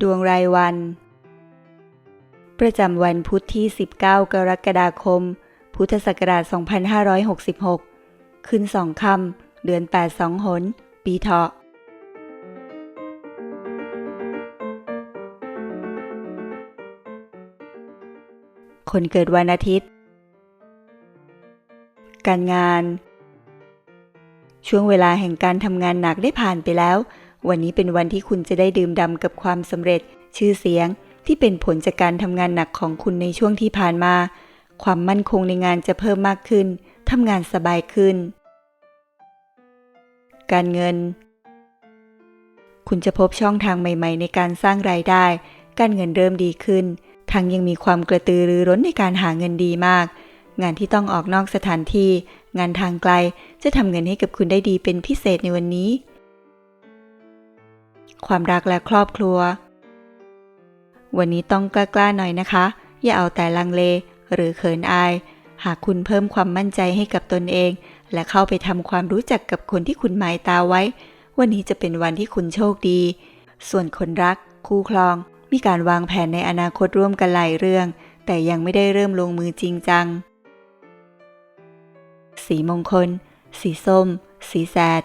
ดวงรายวัน ประจำวันพุธที่ 19 กรกฎาคม พุทธศักราช 2566 ขึ้นสองคำเดือน 8 สองหน ปีเถาะคนเกิดวันอาทิตย์ การงาน ช่วงเวลาแห่งการทำงานหนักได้ผ่านไปแล้ว วันนี้เป็นวันที่คุณจะได้ดื่มด่ำกับความสำเร็จ ชื่อเสียงที่เป็นผลจากการทำงานหนักของคุณในช่วงที่ผ่านมา ความมั่นคงในงานจะเพิ่มมากขึ้นทำงานสบายขึ้น การเงิน คุณจะพบช่องทางใหม่ ๆ ในการสร้างรายได้ การเงินเริ่มดีขึ้น ทั้งยังมีความกระตือรือร้นในการหาเงินดีมาก งานที่ต้องออกนอกสถานที่ งานทางไกลจะทำเงินให้กับคุณได้ดีเป็นพิเศษในวันนี้ ความรักและครอบครัว วันนี้ต้องกล้าๆหน่อยนะคะ อย่าเอาแต่ลังเลหรือเขินอาย หากคุณเพิ่มความมั่นใจให้กับตนเอง และเข้าไปทำความรู้จักกับคนที่คุณหมายตาไว้ วันนี้จะเป็นวันที่คุณโชคดี ส่วนคนรัก คู่ครอง มีการวางแผนในอนาคตร่วมกันหลายเรื่อง แต่ยังไม่ได้เริ่มลงมือจริงจัง สีมงคล สีส้ม สีแสด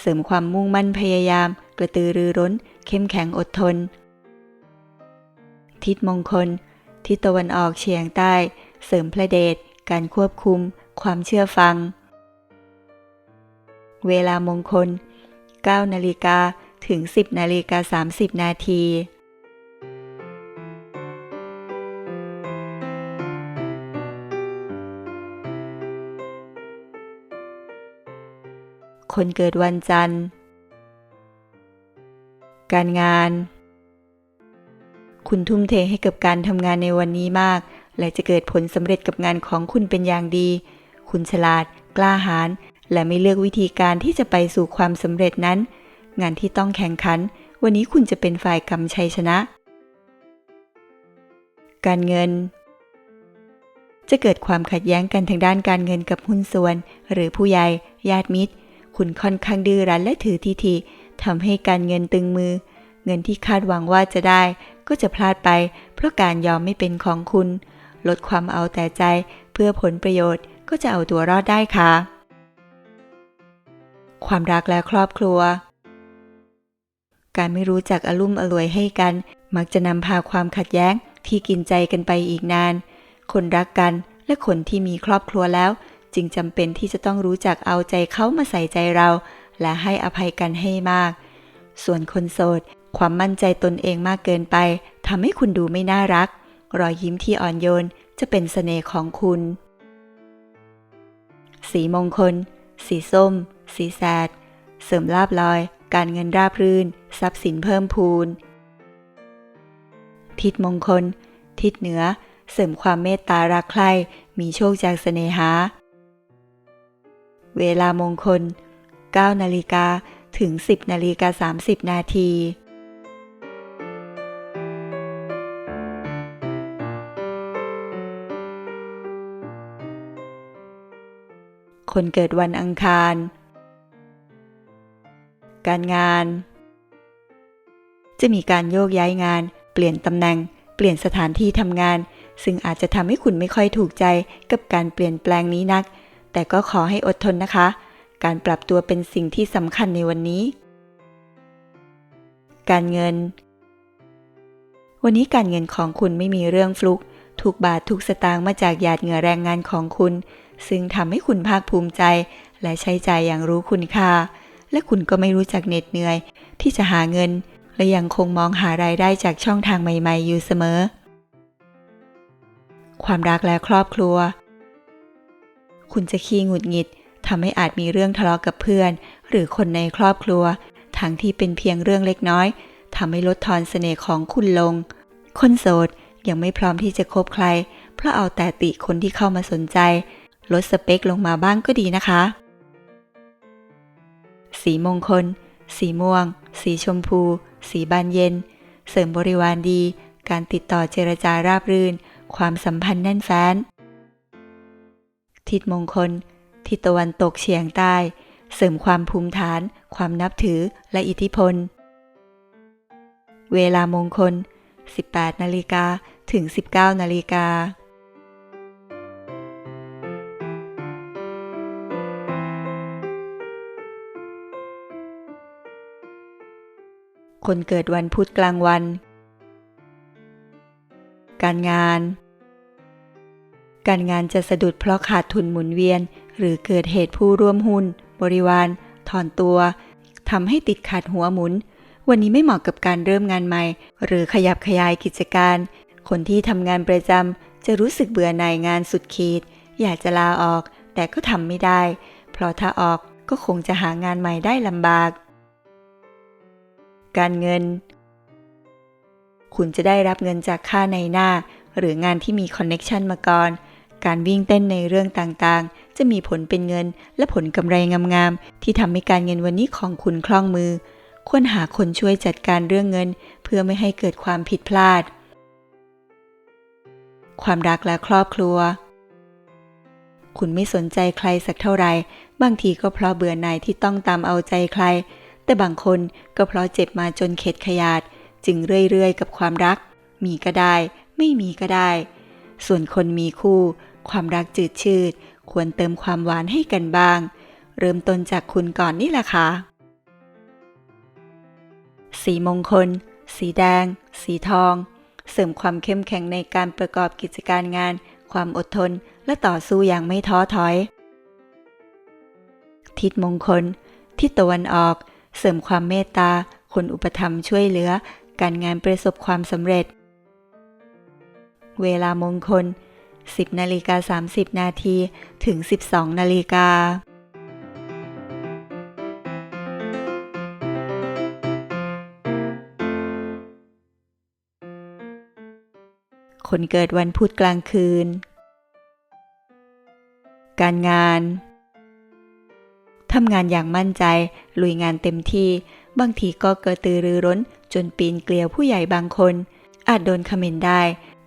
เสริมความมุ่งมั่นพยายาม กระตือรือร้น เข้มแข็งอดทน ทิศมงคล ทิศตะวันออกเฉียงใต้ เสริมพระเดช การควบคุม ความเชื่อฟัง เวลามงคล9นาฬิกาถึง 10นาฬิกา30 นาที คนเกิดวันจันทร์ การงาน คุณทุ่มเทให้กับการทำงานในวันนี้มาก และจะเกิดผลสำเร็จกับงานของคุณเป็นอย่างดี คุณฉลาด กล้าหาญและไม่เลือกวิธีการที่จะไปสู่ความสำเร็จนั้น งานที่ต้องแข่งขัน วันนี้คุณจะเป็นฝ่ายกำชัยชนะ การเงิน จะเกิดความขัดแย้งกันทางด้านการเงินกับหุ้นส่วน หรือผู้ใหญ่ญาติมิตร คุณค่อนข้างดื้อรั้นและถือทิฐิทำให้การเงินตึงมือ เงินที่คาดหวังว่าจะได้ ก็จะพลาดไป เพราะการยอมไม่เป็นของคุณ ลดความเอาแต่ใจเพื่อผลประโยชน์ก็จะเอาตัวรอดได้ค่ะ ความรักและครอบครัว การไม่รู้จักอารมุ่มอร่วยให้กัน มักจะนำพาความขัดแย้งที่กินใจกันไปอีกนาน คนรักกันและคนที่มีครอบครัวแล้ว จึงจำเป็นที่จะต้องรู้จักเอาใจเขามาใส่ใจเรา และให้อภัยกันให้มาก ส่วนคนโสด ความมั่นใจตนเองมากเกินไปทำให้คุณดูไม่น่ารัก รอยยิ้มที่อ่อนโยนจะเป็นเสน่ห์ของคุณ สีมงคล สีส้ม สีแสด เสริมลาบลอย การเงินราบรื่น ทรัพย์สินเพิ่มพูน ทิศมงคล ทิศเหนือ เสริมความเมตตารักใคร่มีโชคจากเสน่หา เวลามงคล 9 นาฬิกาถึง 10 นาฬิกา 30 นาที คนเกิดวันอังคาร การงาน จะมีการโยกย้ายงาน เปลี่ยนตำแหน่ง เปลี่ยนสถานที่ทำงาน ซึ่งอาจจะทำให้คุณไม่ค่อยถูกใจกับการเปลี่ยนแปลงนี้นัก แต่ก็ขอให้อดทนนะคะ การปรับตัวเป็นสิ่งที่สำคัญในวันนี้ การเงิน วันนี้การเงินของคุณไม่มีเรื่องฟลุก ทุกบาททุกสตางค์มาจากหยาดเหงื่อแรงงานของคุณ ซึ่งทำให้คุณภาคภูมิใจ และใช้ใจอย่างรู้คุณค่า และคุณก็ไม่รู้จักเหน็ดเหนื่อย ที่จะหาเงิน และยังคงมองหารายได้จากช่องทางใหม่ ๆ อยู่เสมอ ความรักและครอบครัว คุณจะขี้หงุดหงิดทำให้อาจมีเรื่องทะเลาะกับเพื่อน หรือคนในครอบครัว ทั้งที่เป็นเพียงเรื่องเล็กน้อยทำให้ลดทอนเสน่ห์ของคุณลง คนโสดยังไม่พร้อมที่จะคบใคร เพราะเอาแต่ติคนที่เข้ามาสนใจ ลดสเปคลงมาบ้างก็ดีนะคะ สีมงคล สีม่วง สีชมพู สีบานเย็น เสริมบริวารดี การติดต่อเจรจาราบรื่น ความสัมพันธ์แน่นแฟ้น ทิศมงคล ทิศตะวันตกเฉียงใต้ เสริมความภูมิฐาน ความนับถือและอิทธิพล เวลามงคล 18 นาฬิกาถึง 19 นาฬิกาคนเกิดวันพุธกลางวัน การงาน การงานจะสะดุดเพราะขาดทุนหมุนเวียน หรือเกิดเหตุผู้ร่วมหุ้น บริวาร ถอนตัวทำให้ติดขัดหัวหมุน วันนี้ไม่เหมาะกับการเริ่มงานใหม่ หรือขยับขยายกิจการ คนที่ทำงานประจำจะรู้สึกเบื่อหน่ายงานสุดขีด อยากจะลาออก แต่ก็ทำไม่ได้ เพราะถ้าออกก็คงจะหางานใหม่ได้ลำบาก การเงิน คุณจะได้รับเงินจากค่าในหน้า หรืองานที่มีคอนเน็ชันมาก่อน การวิ่งเต้นในเรื่องต่างๆ จะมีผลเป็นเงินและผลกำไรงามๆ ที่ทำให้การเงินวันนี้ของคุณคล่องมือ ควรหาคนช่วยจัดการเรื่องเงิน เพื่อไม่ให้เกิดความผิดพลาด ความรักและครอบครัว คุณไม่สนใจใครสักเท่าไหร่ บางทีก็เพราะเบื่อหน่ายที่ต้องตามเอาใจใคร แต่บางคนก็เพราะเจ็บมาจนเข็ดขยาด จึงเรื่อยๆ กับความรัก มีก็ได้ ไม่มีก็ได้ ส่วนคนมีคู่ ความรักจืดชืด ควรเติมความหวานให้กันบ้าง เริ่มต้นจากคุณก่อนนี่แหละค่ะ สีมงคล สีแดง สีทอง เสริมความเข้มแข็งในการประกอบกิจการงาน ความอดทน และต่อสู้อย่างไม่ท้อถอย ทิศมงคล ทิศตะวันออก เสริมความเมตตา คนอุปถัมภ์ช่วยเหลือ การงานประสบความสำเร็จ เวลามงคล 10นาฬิกา30 นาทีถึง 12นาฬิกาคนเกิดวันพุธกลางคืน การงาน ทำงานอย่างมั่นใจ ลุยงานเต็มที่ บางทีก็เกระตือรือร้น จนปีนเกลียวผู้ใหญ่บางคน อาจโดนคอมเมนได้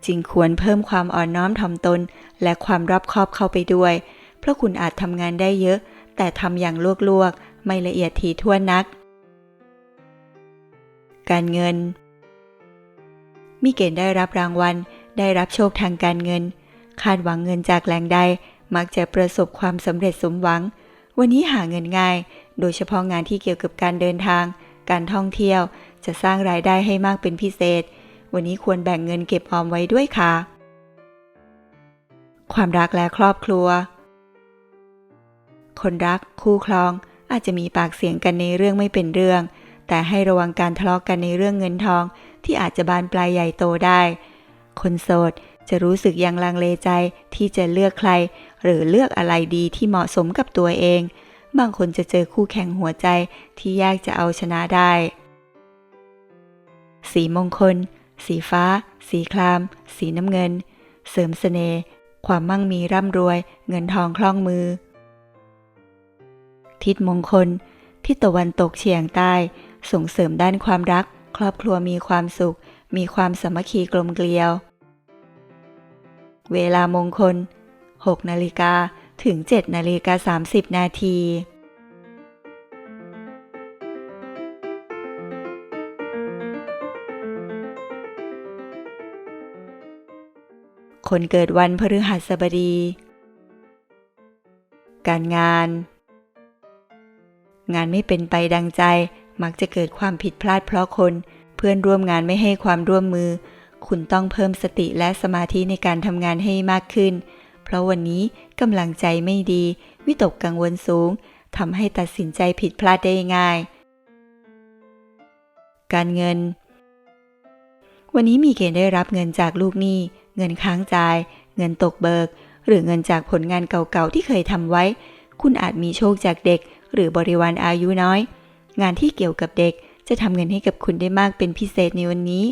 จึงควรเพิ่มความอ่อนน้อมถ่อมตน และความรอบคอบเข้าไปด้วย เพราะคุณอาจทำงานได้เยอะ แต่ทำอย่างลวกๆ ไม่ละเอียดถี่ถ้วนนัก การเงิน มีเกณฑ์ได้รับรางวัล ได้รับโชคทางการเงิน คาดหวังเงินจากแหล่งใด มักจะประสบความสำเร็จสมหวัง วันนี้หาเงินง่าย โดยเฉพาะงานที่เกี่ยวกับการเดินทาง การท่องเที่ยว จะสร้างรายได้ให้มากเป็นพิเศษ วันนี้ควรแบ่งเงินเก็บออมไว้ด้วยค่ะ ความรักและครอบครัว คนรักคู่ครองอาจจะมีปากเสียงกันในเรื่องไม่เป็นเรื่อง แต่ให้ระวังการทะเลาะกกันในเรื่องเงินทอง ที่อาจจะบานปลายใหญ่โตได้ คนโสดจะรู้สึกยังลังเลใจที่จะเลือกใคร หรือเลือกอะไรดีที่เหมาะสมกับตัวเอง บางคนจะเจอคู่แข่งหัวใจที่ยากจะเอาชนะได้ สีมงคล สีฟ้า สีคราม สีน้ำเงิน เสริมเสน่ห์ความมั่งมีร่ำรวย เงินทองคล่องมือ ทิศมงคล ทิศตะวันตกเฉียงใต้ ส่งเสริมด้านความรัก ครอบครัวมีความสุข มีความสามัคคีกลมเกลียว เวลามงคล 6 นาฬิกาถึง 7 นาฬิกา 30 นาที คนเกิดวันพฤหัสบดี การงาน งานไม่เป็นไปดังใจ มักจะเกิดความผิดพลาดเพราะคน เพื่อนร่วมงานไม่ให้ความร่วมมือ คุณต้องเพิ่มสติและสมาธิในการทำงานให้มากขึ้น เพราะวันนี้กำลังใจไม่ดี วิตกกังวลสูงทำให้ตัดสินใจผิดพลาดได้ง่าย การเงิน วันนี้มีเกณฑ์ได้รับเงินจากลูกหนี้ เงินค้างจ่าย เงินตกเบิก หรือเงินจากผลงานเก่าๆที่เคยทำไว้ คุณอาจมีโชคจากเด็ก หรือบริวารอายุน้อย งานที่เกี่ยวกับเด็กจะทำเงินให้กับคุณได้มากเป็นพิเศษในวันนี้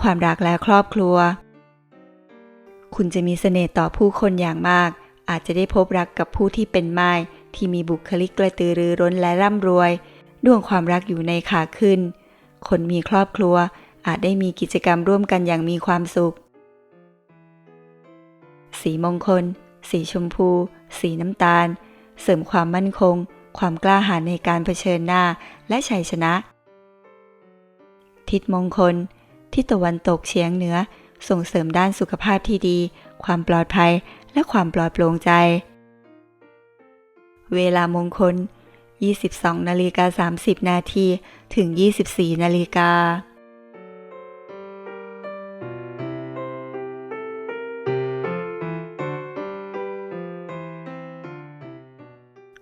ความรักและครอบครัว คุณจะมีเสน่ห์ต่อผู้คนอย่างมาก อาจจะได้พบรักกับผู้ที่เป็นไม้ที่มีบุคลิกกระตือรือร้นและร่ำรวย ดวงความรักอยู่ในขาขึ้น คนมีครอบครัว อาจได้มีกิจกรรมร่วมกันอย่างมีความสุข สีมงคล สีชมพู สีน้ำตาล เสริมความมั่นคง ความกล้าหาญในการเผชิญหน้าและชัยชนะ ทิศมงคล ทิศตะวันตกเฉียงเหนือ ส่งเสริมด้านสุขภาพที่ดี ความปลอดภัย และความปลอดโปร่งใจ เวลามงคล 22นาฬิกา30 นาที ถึง 24นาฬิกา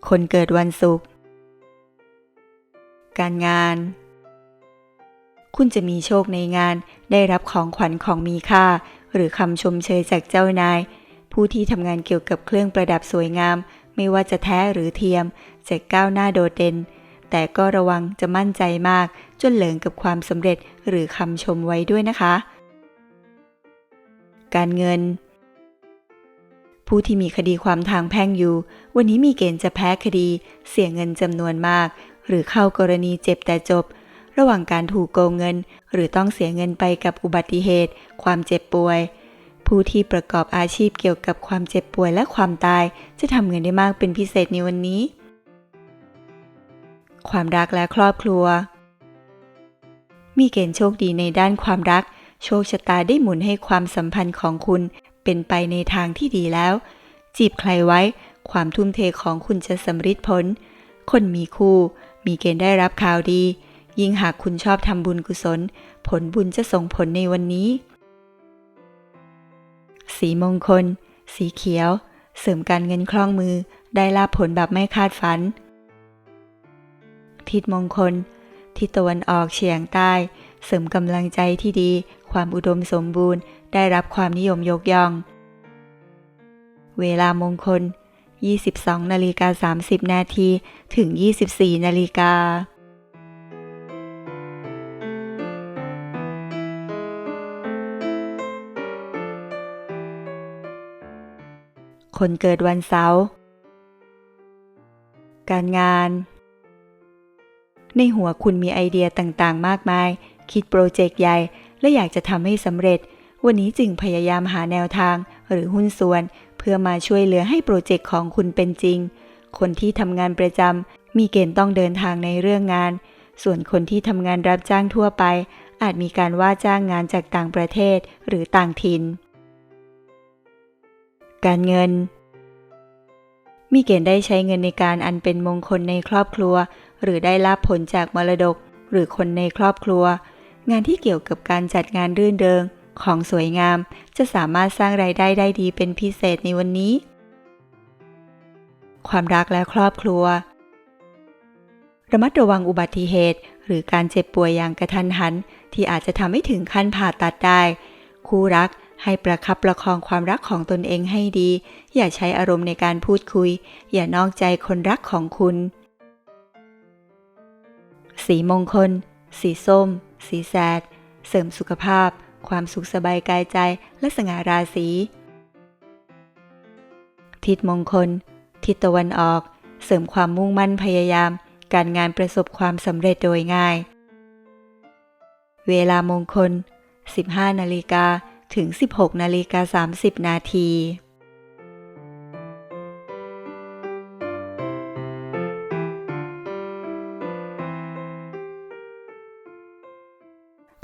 คนเกิดวันศุกร์ การงาน คุณจะมีโชคในงาน ได้รับของขวัญของมีค่า หรือคำชมเชยจากเจ้านาย ผู้ที่ทำงานเกี่ยวกับเครื่องประดับสวยงาม ไม่ว่าจะแท้หรือเทียมจะก้าวหน้าโดดเด่น แต่ก็ระวังจะมั่นใจมาก จนเหลิงกับความสำเร็จหรือคำชมไว้ด้วยนะคะ การเงิน ผู้ที่มีคดีความทางแพ่งอยู่ วันนี้มีเกณฑ์จะแพ้คดี เสียเงินจำนวนมาก หรือเข้ากรณีเจ็บแต่จบ ระหว่างการถูกโกงเงิน หรือต้องเสียเงินไปกับอุบัติเหตุ ความเจ็บป่วย ผู้ที่ประกอบอาชีพเกี่ยวกับความเจ็บป่วยและความตาย จะทำเงินได้มากเป็นพิเศษในวันนี้ ความรักและครอบครัว มีเกณฑ์โชคดีในด้านความรักโชคชะตาได้หมุนให้ความสัมพันธ์ของคุณ เป็นไปในทางที่ดีแล้ว จีบใครไว้ ความทุ่มเทของคุณจะสำฤทธิ์ผล คนมีคู่ มีเกณฑ์ได้รับข่าวดี ยิ่งหากคุณชอบทำบุญกุศล ผลบุญจะส่งผลในวันนี้ สีมงคล สีเขียว เสริมการเงินคล่องมือ ได้ลาบผลแบบไม่คาดฝัน ทิศมงคล ทิศตะวันออกเฉียงใต้ เสริมกำลังใจที่ดี ความอุดมสมบูรณ์ ได้รับความนิยมยกย่อง เวลามงคล 22นาฬิกา30 นาทีถึง 24นาฬิกาคนเกิดวันเสาร์ การงาน ในหัวคุณมีไอเดียต่างๆ มากมาย คิดโปรเจกต์ใหญ่ และอยากจะทำให้สำเร็จ วันนี้จึงพยายามหาแนวทางหรือหุ้นส่วน เพื่อมาช่วยเหลือให้โปรเจกต์ของคุณเป็นจริง คนที่ทำงานประจำมีเกณฑ์ต้องเดินทางในเรื่องงาน ส่วนคนที่ทำงานรับจ้างทั่วไป อาจมีการว่าจ้างงานจากต่างประเทศหรือต่างถิ่น การเงิน มีเกณฑ์ได้ใช้เงินในการอันเป็นมงคลในครอบครัว หรือได้รับผลจากมรดก หรือคนในครอบครัว งานที่เกี่ยวกับการจัดงานรื่นเริง ของสวยงาม จะสามารถสร้างรายได้ได้ดีเป็นพิเศษในวันนี้ ความรักและครอบครัว ระมัดระวังอุบัติเหตุ หรือการเจ็บป่วยอย่างกระทันหัน ที่อาจจะทำให้ถึงขั้นผ่าตัดได้ คู่รักให้ประคับประคองความรักของตนเองให้ดี อย่าใช้อารมณ์ในการพูดคุย อย่านอกใจคนรักของคุณ สีมงคล สีส้ม สีแสดเสริมสุขภาพ ความสุขสบายกายใจและสง่าราศี ทิศมงคล ทิศตะวันออก เสริมความมุ่งมั่นพยายาม การงานประสบความสำเร็จโดยง่าย เวลามงคล 15 นาฬิกาถึง 16 นาฬิกา 30 นาที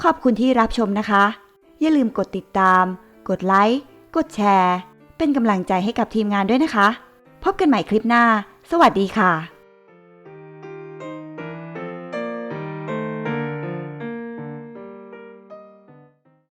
ขอบคุณที่รับชมนะคะ อย่าลืมกดติดตาม กดไลค์ กดแชร์ เป็นกำลังใจให้กับทีมงานด้วยนะคะ พบกันใหม่คลิปหน้า สวัสดีค่ะ